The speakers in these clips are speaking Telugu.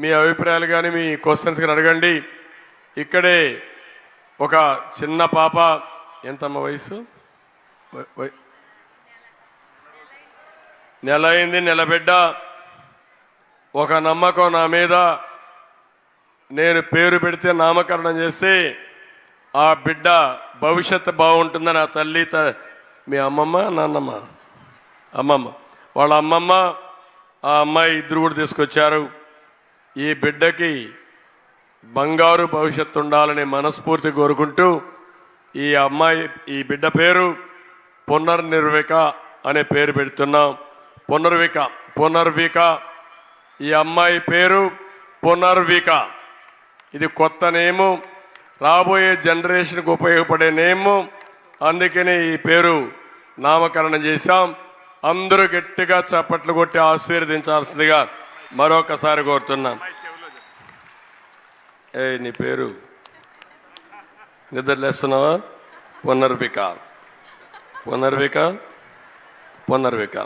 మీ అభిప్రాయాలు కానీ మీ క్వశ్చన్స్ కానీ అడగండి. ఇక్కడే ఒక చిన్న పాప ఎంతమ్మ వయసు? నెల అయింది నెలబిడ్డ. ఒక నమ్మకం నా మీద. నేను పేరు పెడితే నామకరణం చేస్తే ఆ బిడ్డ భవిష్యత్తు బాగుంటుందని ఆ తల్లి త- మీ అమ్మమ్మ నాన్నమ్మ? అమ్మమ్మ. వాళ్ళ అమ్మమ్మ ఆ అమ్మాయి ఇద్దరు కూడా తీసుకొచ్చారు. ఈ బిడ్డకి బంగారు భవిష్యత్తు ఉండాలని మనస్ఫూర్తి కోరుకుంటూ ఈ అమ్మాయి ఈ బిడ్డ పేరు పునర్నిర్విక అనే పేరు పెడుతున్నాం. పునర్విక పునర్విక. ఈ అమ్మాయి పేరు పునర్విక. ఇది కొత్త నేము. రాబోయే జనరేషన్కు ఉపయోగపడే నేము. అందుకని ఈ పేరు నామకరణం చేశాం. అందరూ గట్టిగా చప్పట్లు కొట్టి ఆశీర్వదించాల్సిందిగా మరొకసారి కోరుతున్నాం. ఏ నీ పేరు? నిద్రలేస్తున్నావా పునర్విక. పునర్విక? పునర్విక.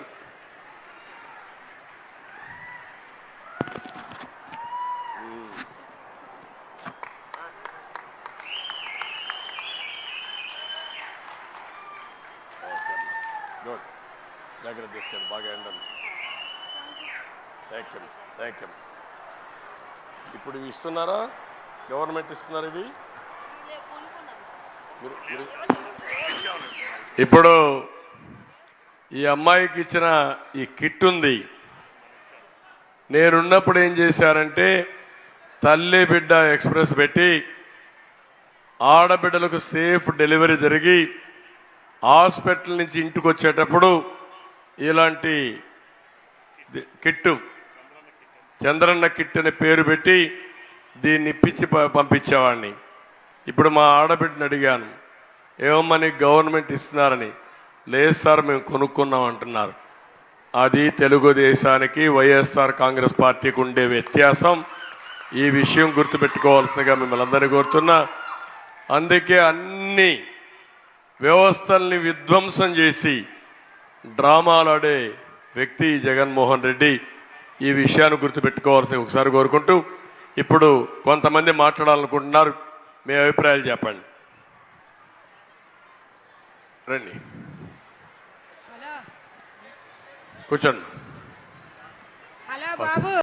జాగ్రత్త తీసుకెళ్ళి బాగా ఎండండి. థ్యాంక్ యూ థ్యాంక్ యూ ఇప్పుడు ఇవి ఇస్తున్నారా? గవర్నమెంట్ ఇస్తున్నారు ఇవి? ఇప్పుడు ఈ అమ్మాయికి ఇచ్చిన ఈ కిట్ ఉంది. నేనున్నప్పుడు ఏం చేశారంటే తల్లి బిడ్డ ఎక్స్ప్రెస్ పెట్టి ఆడబిడ్డలకు సేఫ్ డెలివరీ జరిగి హాస్పిటల్ నుంచి ఇంటికి వచ్చేటప్పుడు ఇలాంటి కిట్టు చంద్రన్న కిట్ అనే పేరు పెట్టి దీన్ని ఇప్పించి ప- పంపించేవాడిని. ఇప్పుడు మా ఆడబిడ్డని అడిగాను ఏమమ్మని గవర్నమెంట్ ఇస్తున్నారని? లేదు సార్ మేము కొనుక్కున్నాం అంటున్నారు. అది తెలుగుదేశానికి వైఎస్ఆర్ కాంగ్రెస్ పార్టీకి ఉండే వ్యత్యాసం. ఈ విషయం గుర్తుపెట్టుకోవాల్సిందిగా మిమ్మల్ని అందరినీ కోరుతున్నా. అందుకే అన్ని వ్యవస్థల్ని విధ్వంసం చేసి డ్రామాలాడే వ్యక్తి జగన్మోహన్ రెడ్డి. ఈ విషయాన్ని గుర్తుపెట్టుకోవాల్సి ఒకసారి కోరుకుంటూ ఇప్పుడు కొంతమంది మాట్లాడాలనుకుంటున్నారు. మీ అభిప్రాయాలు చెప్పండి. రండి. కూర్చోండి. హలో బాబు.